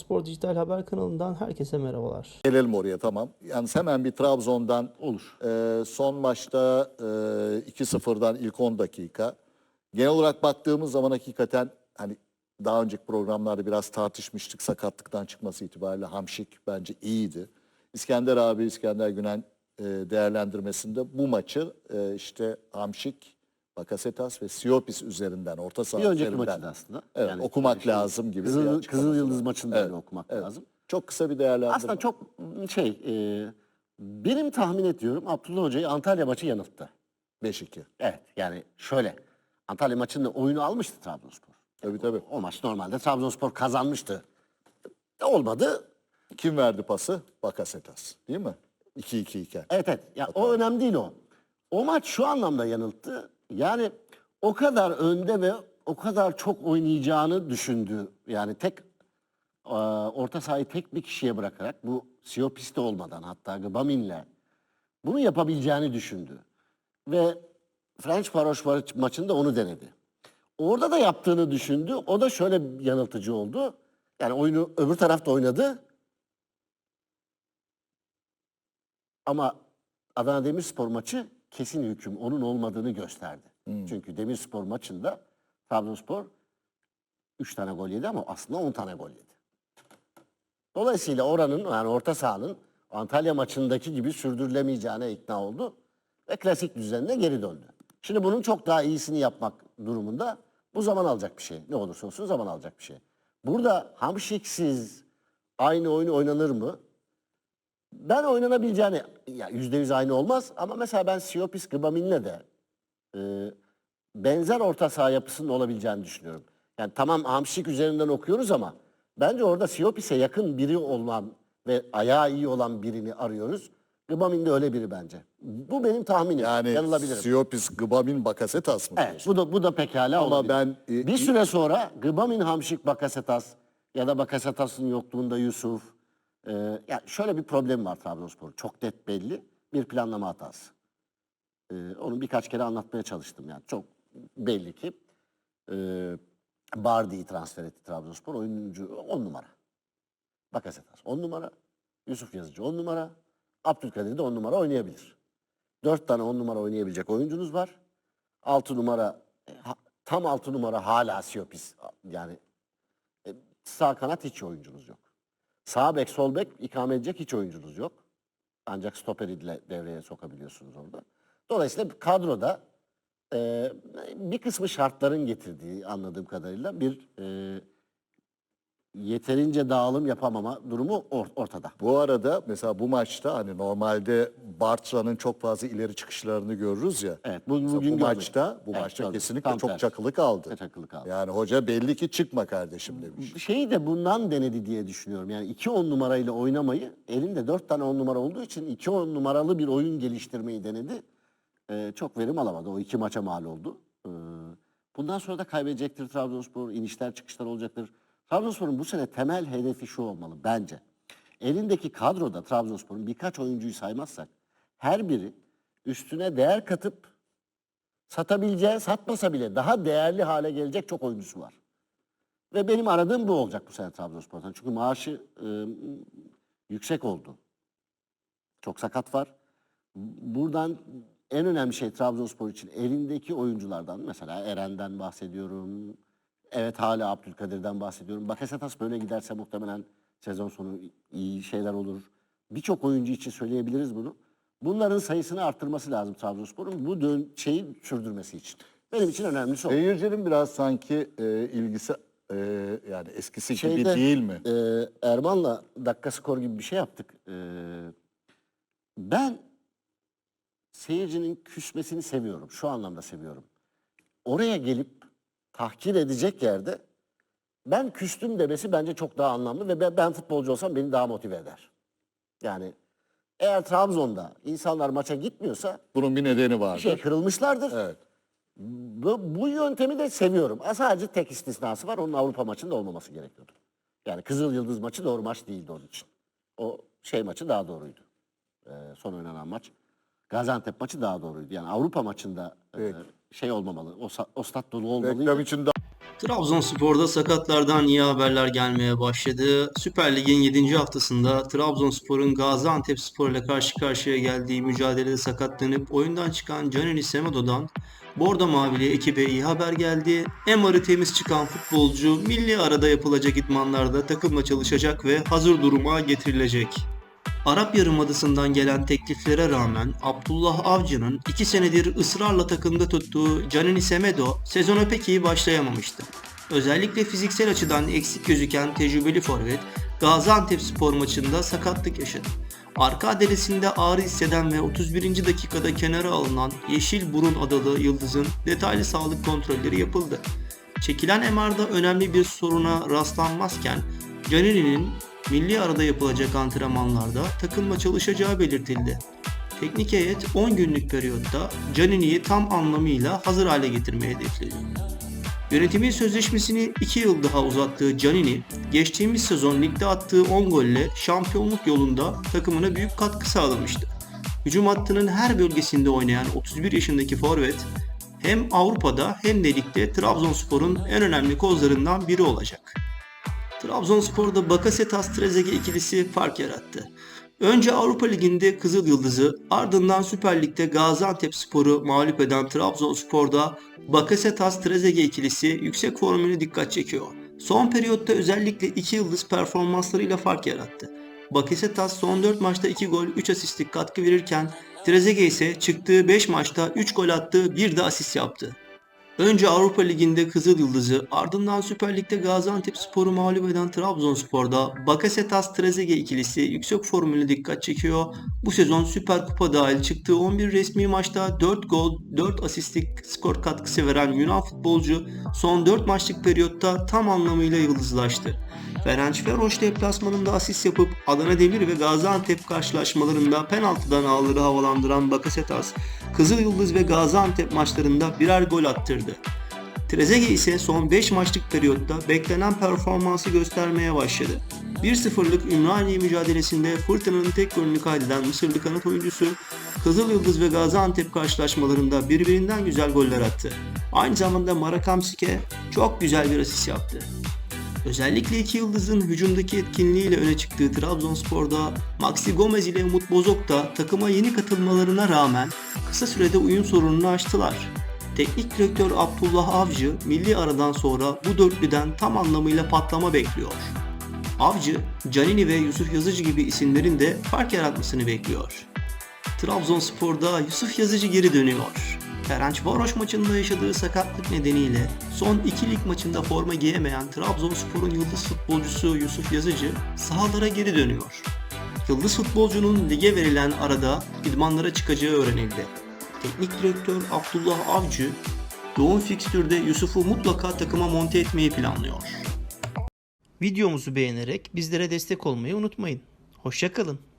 Trabzonspor Dijital Haber kanalından herkese merhabalar. Gelelim oraya tamam. Yalnız hemen bir Trabzon'dan Olur. e, son maçta e, 2-0'dan ilk 10 dakika. Genel olarak baktığımız zaman hakikaten hani daha önceki programlarda biraz tartışmıştık sakatlıktan çıkması itibariyle Hamşik bence iyiydi. İskender abi, İskender Günen e, değerlendirmesinde bu maçı e, işte Hamşik, Bakasetas ve Siopis üzerinden orta saha Bir önceki üzerinden maçı da aslında. Evet, okumak lazım gibi bir Kızıl, açıklaması Kızıl var. Yıldız maçını da Evet, öyle okumak evet. lazım. Çok kısa bir değerlendirme. Aslında çok şey, e, benim tahmin ediyorum Abdullah Hoca'yı Antalya maçı yanılttı. 5-2. Evet yani şöyle. Antalya maçında oyunu almıştı Trabzonspor. Tabii tabii. O maç normalde Trabzonspor kazanmıştı. Olmadı. Kim verdi pası? Bakasetas. Değil mi? 2-2 iken. Evet evet. Ya, o önemli değil o. O maç şu anlamda yanılttı. Yani o kadar önde ve o kadar çok oynayacağını düşündü. Yani tek e, orta sahayı tek bir kişiye bırakarak bu Siopis'te olmadan hatta Gbamin'le bunu yapabileceğini düşündü. Ve French Varoş maçında onu denedi. Orada da yaptığını düşündü. O da şöyle yanıltıcı oldu. Yani oyunu öbür tarafta oynadı. Ama Adana Demirspor maçı kesin hüküm onun olmadığını gösterdi. Çünkü Demirspor maçında Trabzonspor 3 tane gol yedi ama aslında 10 tane gol yedi. Dolayısıyla oranın yani orta sahanın Antalya maçındaki gibi sürdürülemeyeceğine ikna oldu ve klasik düzenine geri döndü. Şimdi bunun çok daha iyisini yapmak durumunda bu zaman alacak bir şey. Ne olursa olsun zaman alacak bir şey. Burada hamşiksiz aynı oyunu oynanır mı? Ben oynanabileceğini, ya yüzde yüz aynı olmaz ama mesela ben Siopis Gbamin'le de e, benzer orta saha yapısının olabileceğini düşünüyorum. Yani tamam Hamşik üzerinden okuyoruz ama bence orada Siopis'e yakın biri olan ve ayağı iyi olan birini arıyoruz. Gbamin de öyle biri bence. Bu benim tahminim. Yani Yanılabilirim. Siopis, Gbamin, Bakasetas mı? Evet, bu da bu da pekala Ama olabilir. ben, e, bir süre sonra Gbamin, Hamşik, Bakasetas ya da Bakasetas'ın yokluğunda Yusuf. E, ya şöyle bir problem var Trabzonspor. Çok net belli. Bir planlama hatası. E, onu birkaç kere anlatmaya çalıştım yani. Çok belli ki e, Bardi'yi transfer etti Trabzonspor. Oyuncu 10 numara. Bakasetas 10 numara. Yusuf Yazıcı 10 numara. Abdülkadir de 10 numara oynayabilir. 4 tane 10 numara oynayabilecek oyuncunuz var. 6 numara e, tam 6 numara hala Siopis. Yani e, sağ kanat hiç oyuncunuz yok. Sağ bek, sol bek ikame edecek hiç oyuncunuz yok. Ancak stoperi de devreye sokabiliyorsunuz orada. Dolayısıyla kadroda e, bir kısmı şartların getirdiği anladığım kadarıyla bir e, yeterince dağılım yapamama durumu or- ortada. Bu arada mesela bu maçta hani normalde Bartra'nın çok fazla ileri çıkışlarını görürüz ya. Evet, bu- Mesela bugün bu görmedik. maçta bu Evet, maçta gördüm. kesinlikle Tam çok tersi. çakılı kaldı. Çakılı kaldı. Yani hoca belli ki çıkma kardeşim demiş. Şeyi de bundan denedi diye düşünüyorum. Yani iki on numarayla oynamayı elinde dört tane on numara olduğu için iki on numaralı bir oyun geliştirmeyi denedi. Ee, çok verim alamadı. O iki maça mal oldu. Ee, bundan sonra da kaybedecektir Trabzonspor. inişler çıkışlar olacaktır. Trabzonspor'un bu sene temel hedefi şu olmalı bence. Elindeki kadroda Trabzonspor'un birkaç oyuncuyu saymazsak her biri üstüne değer katıp satabileceği, satmasa bile daha değerli hale gelecek çok oyuncusu var. Ve benim aradığım bu olacak bu sene Trabzonspor'tan. Çünkü maaşı e, yüksek oldu. Çok sakat var. Buradan en önemli şey Trabzonspor için elindeki oyunculardan mesela Eren'den bahsediyorum. Evet hala Abdülkadir'den bahsediyorum. Bakasetas böyle giderse muhtemelen sezon sonu iyi şeyler olur. Birçok oyuncu için söyleyebiliriz bunu. Bunların sayısını arttırması lazım Trabzonspor'un bu dön şeyi sürdürmesi için. Benim için önemlisi o. Seyircinin biraz sanki e, ilgisi e, yani eskisi gibi Şeyde, değil mi? e, Erman'la dakika skor gibi bir şey yaptık. E, ben seyircinin küsmesini seviyorum. Şu anlamda seviyorum. Oraya gelip tahkir edecek yerde ben küstüm demesi bence çok daha anlamlı ve ben, ben futbolcu olsam beni daha motive eder. Yani eğer Trabzon'da insanlar maça gitmiyorsa Bunun bir nedeni bir vardır. şey kırılmışlardır. Evet. Bu, bu yöntemi de seviyorum. Sadece tek istisnası var. Onun Avrupa maçında olmaması gerekiyordu. Yani Kızıl Yıldız maçı doğru maç değildi onun için. O şey maçı daha doğruydu. Ee, son oynanan maç. Gaziantep maçı daha doğruydu. Yani Avrupa maçında e, Peki. Şey olmamalı. O, o stat dolu olmalıydı. Reklam için de Trabzonspor'da sakatlardan iyi haberler gelmeye başladı. Süper Lig'in 7. haftasında Trabzonspor'un Gaziantepspor ile karşı karşıya geldiği mücadelede sakatlanıp oyundan çıkan Canini Semedo'dan Bordo Mavili ekibe iyi haber geldi. MR'ı temiz çıkan futbolcu milli arada yapılacak idmanlarda takımla çalışacak ve hazır duruma getirilecek. Arap Yarımadası'ndan gelen tekliflere rağmen Abdullah Avcı'nın 2 senedir ısrarla takımda tuttuğu Canini Semedo sezona pek iyi başlayamamıştı. Özellikle fiziksel açıdan eksik gözüken tecrübeli forvet Gaziantep spor maçında sakatlık yaşadı. Arka adelesinde ağrı hisseden ve 31. dakikada kenara alınan Yeşil Burun adalı Yıldız'ın detaylı sağlık kontrolleri yapıldı. Çekilen MR'da önemli bir soruna rastlanmazken Canini'nin milli arada yapılacak antrenmanlarda takımla çalışacağı belirtildi. Teknik heyet 10 günlük periyotta Canini'yi tam anlamıyla hazır hale getirmeyi hedefliyor. Yönetimin sözleşmesini 2 yıl daha uzattığı Canini, geçtiğimiz sezon ligde attığı 10 golle şampiyonluk yolunda takımına büyük katkı sağlamıştı. Hücum hattının her bölgesinde oynayan 31 yaşındaki forvet, hem Avrupa'da hem de ligde Trabzonspor'un en önemli kozlarından biri olacak. Trabzonspor'da Bakasetas Trezeguet ikilisi fark yarattı. Önce Avrupa Ligi'nde Kızıl Yıldız'ı ardından Süper Lig'de Gaziantep Spor'u mağlup eden Trabzonspor'da Bakasetas Trezeguet ikilisi yüksek formülü dikkat çekiyor. Son periyotta özellikle iki yıldız performanslarıyla fark yarattı. Bakasetas son 4 maçta 2 gol 3 asistlik katkı verirken Trezeguet ise çıktığı 5 maçta 3 gol attı bir de asist yaptı. Önce Avrupa Ligi'nde Kızıl Yıldız'ı ardından Süper Lig'de Gaziantep Spor'u mağlup eden Trabzonspor'da Bakasetas Trezeguet ikilisi yüksek formüle dikkat çekiyor. Bu sezon Süper Kupa dahil çıktığı 11 resmi maçta 4 gol 4 asistlik skor katkısı veren Yunan futbolcu son 4 maçlık periyotta tam anlamıyla yıldızlaştı. Ferencvaros deplasmanında asist yapıp Adana Demir ve Gaziantep karşılaşmalarında penaltıdan ağları havalandıran Bakasetas, Kızıl Yıldız ve Gaziantep maçlarında birer gol attırdı. Trezeguet ise son 5 maçlık periyotta beklenen performansı göstermeye başladı. 1-0'lık Ümraniye mücadelesinde Fırtına'nın tek golünü kaydeden Mısırlı kanat oyuncusu Kızıl Yıldız ve Gaziantep karşılaşmalarında birbirinden güzel goller attı. Aynı zamanda Marakamsike çok güzel bir asist yaptı. Özellikle iki yıldızın hücumdaki etkinliğiyle öne çıktığı Trabzonspor'da Maxi Gomez ile Umut Bozok da takıma yeni katılmalarına rağmen kısa sürede uyum sorununu aştılar. Teknik direktör Abdullah Avcı milli aradan sonra bu dörtlüden tam anlamıyla patlama bekliyor. Avcı, Canini ve Yusuf Yazıcı gibi isimlerin de fark yaratmasını bekliyor. Trabzonspor'da Yusuf Yazıcı geri dönüyor. Ferencvaros maçında yaşadığı sakatlık nedeniyle son iki lig maçında forma giyemeyen Trabzonspor'un yıldız futbolcusu Yusuf Yazıcı sahalara geri dönüyor. Yıldız futbolcunun lige verilen arada idmanlara çıkacağı öğrenildi. Teknik direktör Abdullah Avcı yoğun fikstürde Yusuf'u mutlaka takıma monte etmeyi planlıyor. Videomuzu beğenerek bizlere destek olmayı unutmayın. Hoşçakalın.